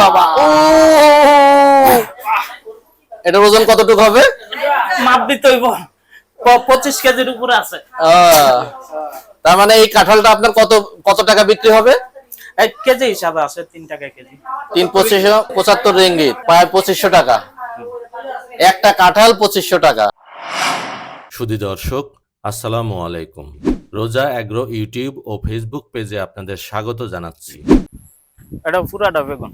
বাবা। ও! এটার ওজন কতটুকু হবে? মাপ দিতে হইব। পঁচিশ কেজির উপরে আছে। তার মানে এই কাঁঠালটা আপনার কত কত টাকা বিক্রি হবে? এক কেজি হিসাবে আছে তিন টাকা কেজি। তিন পঁচিশশো পঁচাত্তর রিঙ্গিত প্রায় পঁচিশশো টাকা। একটা কাঁঠাল পঁচিশশো টাকা। সুধী দর্শক আসসালামু আলাইকুম। রোজা অ্যাগ্রো ইউটিউব ও ফেসবুক পেজে আপনাদের স্বাগত জানাচ্ছি। এটা পুরাটা বেগুন।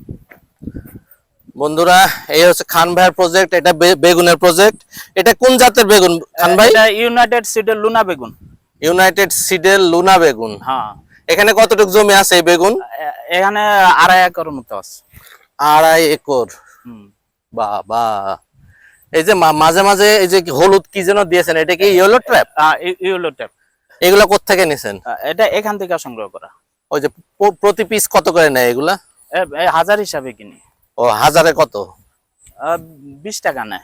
বন্ধুরা এই হচ্ছে খান ভাইয়ের প্রজেক্ট এটা বেগুনের প্রজেক্ট এটা কোন জাতের বেগুন খান ভাই? এটা ইউনাইটেড সিডের লুনা বেগুন। ইউনাইটেড সিডের লুনা বেগুন। হ্যাঁ। এখানে কতটুকু জমি আছে এই বেগুন? এখানে আড়াই একর মতো আছে। আড়াই একর। হুম। বাবা। এই যে মাঝে মাঝে এই যে হলুদ কি যেন দিয়েছেন এটা কি ইয়েলো ট্র্যাপ আহ, ই- ইউলো ট্যাপ এগুলা কোত্থেকে নিছেন? এটা এখান থেকে সংগ্রহ করা। ওই যে প্রতি পিস কত করে নেয় এগুলা? হাজার হিসাবে কিনি। ও হাজারে কত? বিশ টাকা নেয়।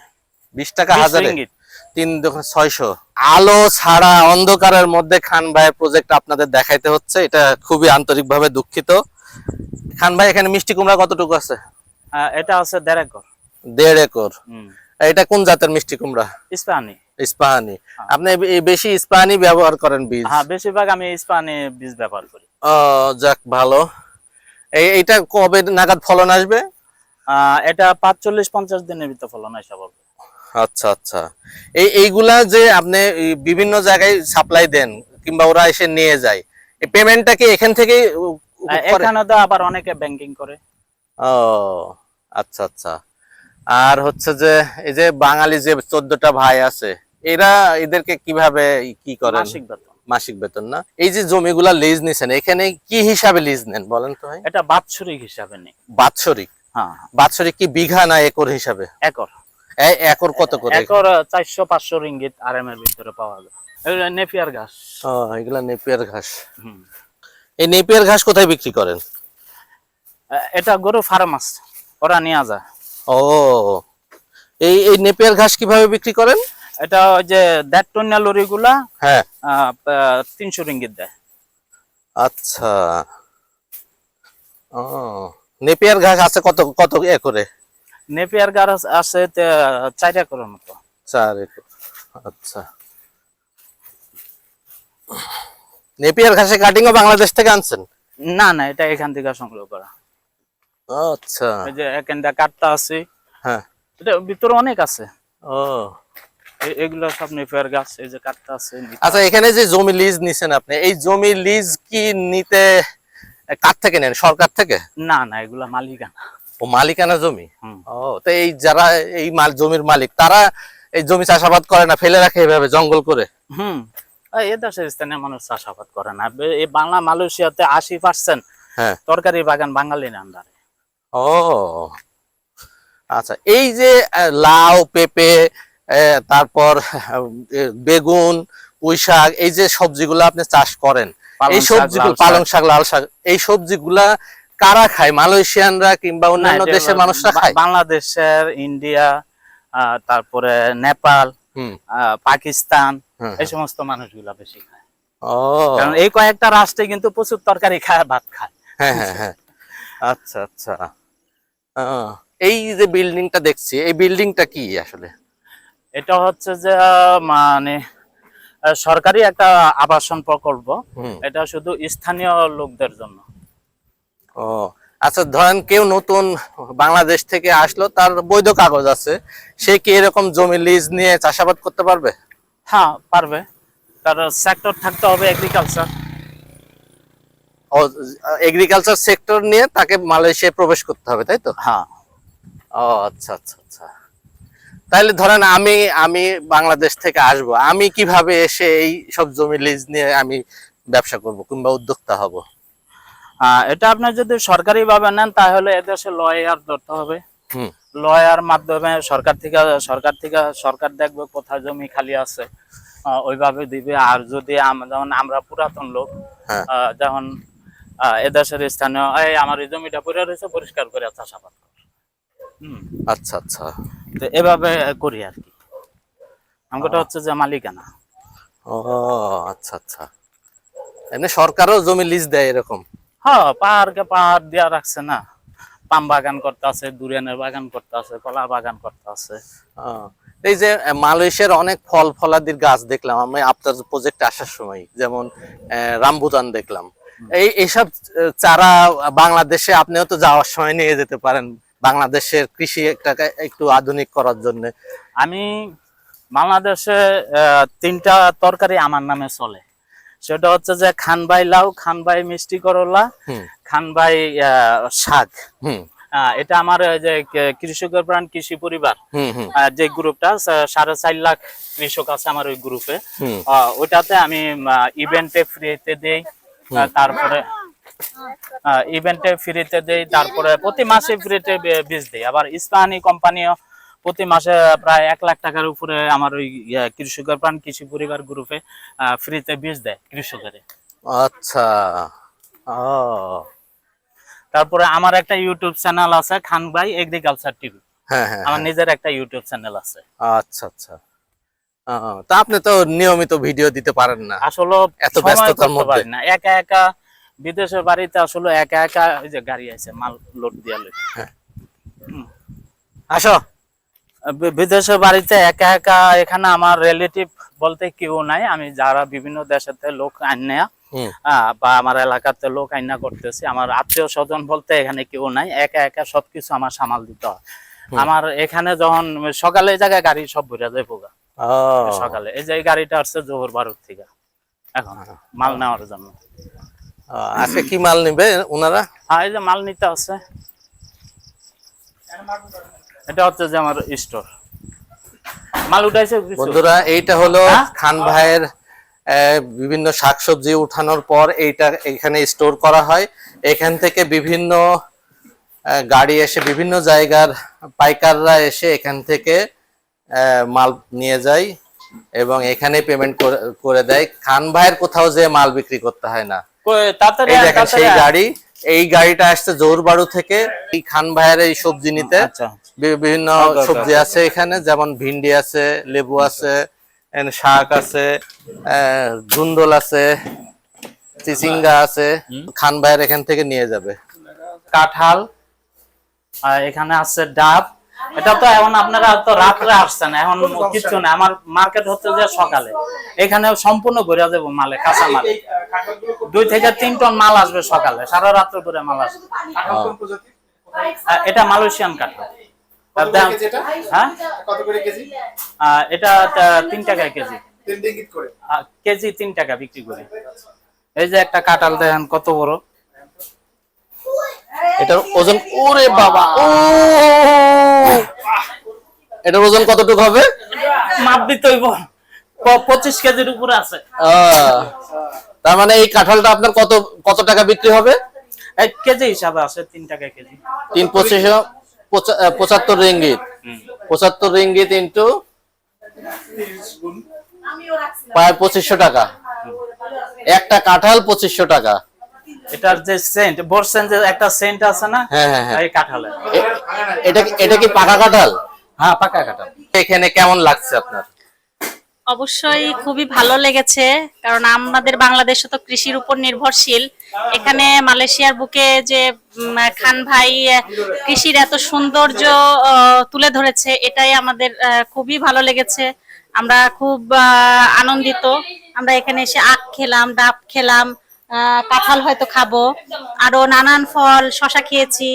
বিশ টাকা 20 হাজারে। তিন ছয়শো। আলো ছাড়া অন্ধকারের মধ্যে খান ভাইয়ের প্রজেক্ট আপনাদের দেখাইতে হচ্ছে। এটা খুবই আন্তরিকভাবে দুঃখিত। খান ভাই এখানে মিষ্টি কুমড়া কতটুকু আছে? এটা আছে দেড় একর। দেড় একর। এটা কোন জাতের মিষ্টি কুমড়া? ইস্পানি ইস্পাহানি। আপনি বে- বেশি ইস্পাহানি ব্যবহার করেন বীজ। হ্যাঁ বেশিরভাগ আমি ইস্পানি বীজ ব্যবহার করি। যাক ভালো। এই এইটা কবে নাগাদ ফলন আসবে? এটা পাঁচচল্লিশ পঞ্চাশ দিনের ভিতর ফলন আসা পাবে আচ্ছা আচ্ছা। এই এইগুলা যে আপনি বিভিন্ন জায়গায় সাপ্লাই দেন কিংবা ওরা এসে নিয়ে যায় এই পেমেন্টটা কি এখান থেকে এখানে তো আবার অনেকে ব্যাংকিং করে। ও আচ্ছা আচ্ছা। আর হচ্ছে যে এই যে বাঙালি যে চোদ্দটা ভাই আছে এরা এদেরকে কীভাবে কি করে মাসিক বেতন। মাসিক বেতন না। এই যে জমিগুলা লিজ নিছেন এখানে কি হিসাবে লিজ নেন বলেন তো ভাই? এটা বাৎসরিক হিসাবে নেই। বাৎসরিক? হ্যাঁ বাৎসরিক কি বিঘা না একর হিসাবে? একর। একর কত করে? একর রিঙ্গিত এর ভিতরে পাওয়া যায়। এগুলো নেপিয়ার ঘাস। এগুলা নেপিয়ার ঘাস। হুম। এই নেপিয়ার ঘাস কোথায় বিক্রি করেন? এটা গরু ফার্ম আছে। ওরা নিয়ে যায়। ও এই এই নেপিয়ার ঘাস কীভাবে বিক্রি করেন? এটা ওই যে দেড় টনিয়া লরি গুলা হ্যাঁ। তিনশো রিঙ্গিত দেয়। আচ্ছা। ও নেপিয়ার ঘাস আছে কত কত একরে নেপিয়ার গাছ আছে চার একরের মতো। চার একর আচ্ছা। নেপিয়ার ঘাসে কাটিংও বাংলাদেশ থেকে আনছেন? না না এটা এখান থেকে সংগ্রহ করা। আচ্ছা। এই যে এখানটা কাটটা আছে। হ্যাঁ। এটা ভিতরে অনেক আছে। ও। এ- এগুলো সব নেপিয়ার গাছ এই যে কাটটা আছে আচ্ছা এখানে যে জমি লিজ নিছেন আপনি এই জমি লিজ কি নিতে কার থেকে নেন সরকার থেকে? না না এগুলা মালিকানা। ও মালিকানা জমি? ও তো এই যারা এই মাল জমির মালিক তারা এই জমি চাষাবাদ করে না ফেলে রাখে এভাবে জঙ্গল করে? হুম। এ দেশের স্থানীয় মানুষ চাষাবাদ করে না। এই বাংলা মালয়েশিয়াতে আশি পার্সেন্ট হ্যাঁ। তরকারি বাগান বাঙালির আন্ডারে। ও আচ্ছা এই যে লাউ পেঁপে তারপর বেগুন পুঁই শাক এই যে সবজিগুলো আপনি চাষ করেন এই সবজিগুলো পালং শাক লাল শাক এই সবজিগুলা কারা খায়? মালয়েশিয়ানরা কিংবা অন্যান্য দেশের মানুষরা খায়? বাংলাদেশের ইন্ডিয়া তারপরে নেপাল পাকিস্তান এই সমস্ত মানুষগুলা বেশি খায়। ও। কারণ এই কয়েকটা রাষ্ট্রে কিন্তু প্রচুর তরকারি খায় ভাত খায়। হ্যাঁ হ্যাঁ হ্যাঁ। আচ্ছা আচ্ছা। এই যে বিল্ডিংটা দেখছি এই বিল্ডিংটা কি আসলে? এটা হচ্ছে যে মানে সরকারি একটা আবাসন প্রকল্প। এটা শুধু স্থানীয় লোকদের জন্য। ও আচ্ছা ধরেন কেউ নতুন বাংলাদেশ থেকে আসলো তার বৈধ কাগজ আছে সে কি এরকম জমি লিজ নিয়ে চাষাবাদ করতে পারবে? হ্যাঁ পারবে। তার সেক্টর থাকতে হবে এগ্রিকালচার ও এগ্রিকালচার সেক্টর নিয়ে তাকে মালয়েশিয়ায় প্রবেশ করতে হবে তাই তো? হ্যাঁ। ও আচ্ছা আচ্ছা আচ্ছা। তাহলে ধরেন আমি আমি বাংলাদেশ থেকে আসব আমি কীভাবে এসে এই সব জমি লিজ নিয়ে আমি ব্যবসা করব কিংবা উদ্যোক্তা হব? এটা আপনি যদি সরকারি ভাবে নেন তাহলে এদেশে লয়ার ধরতে হবে। লয়ার মাধ্যমে সরকার থেকে সরকার থেকে সরকার দেখবে কোথায় জমি খালি আছে। ওইভাবে দিবে। আর যদি যেমন আমরা পুরাতন লোক হ্যাঁ। যেমন এদেশের স্থানীয় এই আমার এই জমিটা রয়েছে পরিষ্কার করে চাষাবাদ আচ্ছা আচ্ছা। তো এভাবে করি আর কি। আমাকে হচ্ছে যে মালিকানা। ও আচ্ছা আচ্ছা। এমনি সরকারও জমি লিজ দেয় এরকম? হ্যাঁ পাহাড়কে পাহাড় দেওয়া রাখছে না। পাম বাগান করতে আছে দুরিয়ানের বাগান করতে আছে কলার বাগান করতে আছে। এই যে মালয়েশিয়ার অনেক ফল ফলাদির গাছ দেখলাম। আমি আপনার প্রজেক্টে আসার সময় যেমন রামবুতান দেখলাম। এই এইসব চারা বাংলাদেশে আপনিও তো যাওয়ার সময় নিয়ে যেতে পারেন। বাংলাদেশের কৃষি একটাকে একটু আধুনিক করার জন্য? আমি বাংলাদেশে তিনটা তরকারি আমার নামে চলে। সেটা হচ্ছে যে খানবাই লাউ খানবাই মিষ্টি করলা খানবাই শাক। এটা আমার ওই যে কৃষকের প্রাণ কৃষি পরিবার। যে গ্রুপটা সাড়ে চার লাখ কৃষক আছে আমার ওই গ্রুপে। ওইটাতে আমি ইভেন্টে ফ্রিতে দেই। তারপরে ইভেন্টে ফ্রিতে দেই তারপরে প্রতি মাসে ফ্রিতে বীজ দেই। আবার ইস্পাহানি কোম্পানিও প্রতি মাসে প্রায় এক লাখ টাকার উপরে আমার ওই কৃষকের প্রাণ কৃষি পরিবার গ্রুপে ফ্রিতে বীজ দেয় কৃষকের। আচ্ছা। তারপরে আমার একটা ইউটিউব চ্যানেল আছে খান ভাই এগ্রিকালচার টিভি হ্যাঁ হ্যাঁ আমার হ্যাঁ। নিজের একটা ইউটিউব চ্যানেল আছে। আচ্ছা আচ্ছা। তা আপনি তো নিয়মিত ভিডিও দিতে পারেন না। আসলে এত ব্যস্ততার মধ্যে। না। একা একা বিদেশের বাড়িতে আসলে একা একা ওই যে গাড়ি আছে মাল লোড দিয়া লই আসো। বি- বিদেশের বাড়িতে একা একা এখানে আমার রিলেটিভ বলতে কেউ নাই। আমি যারা বিভিন্ন দেশেতে লোক আইনা বা আমার এলাকাতে লোক আইনা করতেছি আমার আত্মীয় স্বজন বলতে এখানে কেউ নাই। একা একা সবকিছু আমার সামাল দিতে হয়। আমার এখানে যখন সকালে জায়গায় গাড়ি সব ভরে যায় পোকা সকালে। এই যে গাড়িটা আসছে জোহর ভারত থেকে। এখন মাল নেওয়ার জন্য। আজকে কি মাল নিবে ওনারা হ্যাঁ এই যে মাল নিতে আছে। এটা হচ্ছে যে আমার স্টোর। মাল উঠাইছে বন্ধুরা এইটা হলো হ্যাঁ? খান ভাইয়ের বিভিন্ন শাকসবজি উঠানোর পর এইটা এখানে স্টোর করা হয়। এখান থেকে বিভিন্ন গাড়ি এসে বিভিন্ন জায়গার পাইকাররা এসে এখান থেকে মাল নিয়ে যায় এবং এখানে পেমেন্ট করে দেয়। খান ভাইয়ের কোথাও যে মাল বিক্রি করতে হয় না। তাড়াতাড়ি এই দেখেন সেই গাড়ি এই গাড়িটা আসছে জোরবাড়ু থেকে। এই খান ভাইয়ের এই সবজি নিতে। আচ্ছা। বিভিন্ন ওকে, ওকে, সবজি আছে এখানে যেমন ভিন্ডি আছে লেবু আছে শাক আছে ধুন্দল আছে চিচিঙ্গা আছে। খান ভাইয়ের এখান থেকে নিয়ে যাবে। কাঁঠাল আর এখানে আছে ডাব। এটা তো এখন আপনারা তো রাত্রে আসছেন এখন কিছু না আমার মার্কেট হচ্ছে যে সকালে। এখানে সম্পূর্ণ ঘুরে যাব মালে কাঁচা মাল। দুই থেকে তিন টন মাল আসবে সকালে সারা রাত্র করে মাল আসবে। এটা মালয়েশিয়ান কাঁঠাল। এটা? হ্যাঁ? কত করে কেজি? আহ, এটা তিন টাকা কেজি। কেজি তিন টাকা বিক্রি করি। এই যে একটা কাঁঠাল দেখেন কত বড়। এটার ওজন ওরে বাবা ও! এটার ওজন কতটুকু হবে? মাপ দিতে হইব। পঁচিশ কেজির উপরে আছে। তার মানে এই কাঁঠালটা আপনার কত কত টাকা বিক্রি হবে? এই কেজি হিসাবে আছে তিন টাকা কেজি। তিন পঁচিশ পঁচাত্তর রিঙ্গিত। পঁচাত্তর রিঙ্গিত ইন্টু প্রায় পঁচিশশো টাকা। একটা কাঁঠাল পঁচিশশো টাকা। এটার যে সেন্ট বর্ষেন যে একটা সেন্ট আছে না? হ্যাঁ হ্যাঁ হ্যাঁ। এই কাঁঠালের। এটা এটা কি পাকা কাঁঠাল? হ্যাঁ পাকা কাঁঠাল। এখানে কেমন লাগছে আপনার? অবশ্যই খুবই ভালো লেগেছে কারণ আমাদের বাংলাদেশে তো কৃষির উপর নির্ভরশীল। এখানে মালয়েশিয়ার বুকে যে খান ভাই কৃষির এত সৌন্দর্য তুলে ধরেছে এটাই আমাদের খুবই ভালো লেগেছে। আমরা খুব আনন্দিত। আমরা এখানে এসে আখ খেলাম ডাব খেলাম কাঁঠাল হয়তো খাব। আরও নানান ফল শশা খেয়েছি।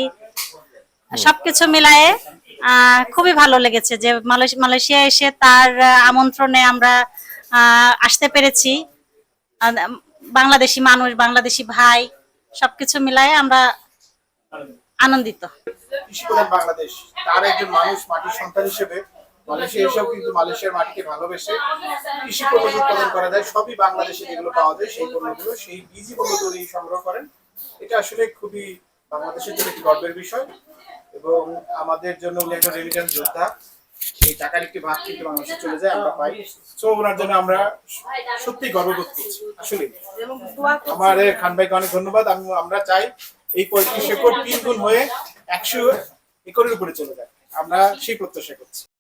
সবকিছু মিলায়ে খুবই ভালো লেগেছে যে মালয়েশিয়া এসে তার আমন্ত্রণে আমরা আসতে পেরেছি। বাংলাদেশি মানুষ, বাংলাদেশি ভাই, সবকিছু মিলায়ে আমরা আনন্দিত। বাংলাদেশ একজন মানুষ, মাটির সন্তান হিসেবে। কৃষি উৎপাদন করা যায়। সবই বাংলাদেশে যেগুলো পাওয়া যায়, সেই সংগ্রহ করেন। এটা আসলে খুবই বাংলাদেশের জন্য একটি গর্বের বিষয়। এবং আমাদের জন্য উনি একজন রেমিটেন্স যোদ্ধা। সেই টাকার একটি ভাগ কিন্তু বাংলাদেশে চলে যায়, আমরা পাই। সো ওনার জন্য আমরা সত্যি গর্ব করছি আসলে আমার খান ভাইকে অনেক ধন্যবাদ। আমি, আমরা চাই এই পঁয়ত্রিশ একর তিন গুণ হয়ে একশো একরের উপরে চলে যায়। আমরা সেই প্রত্যাশা করছি।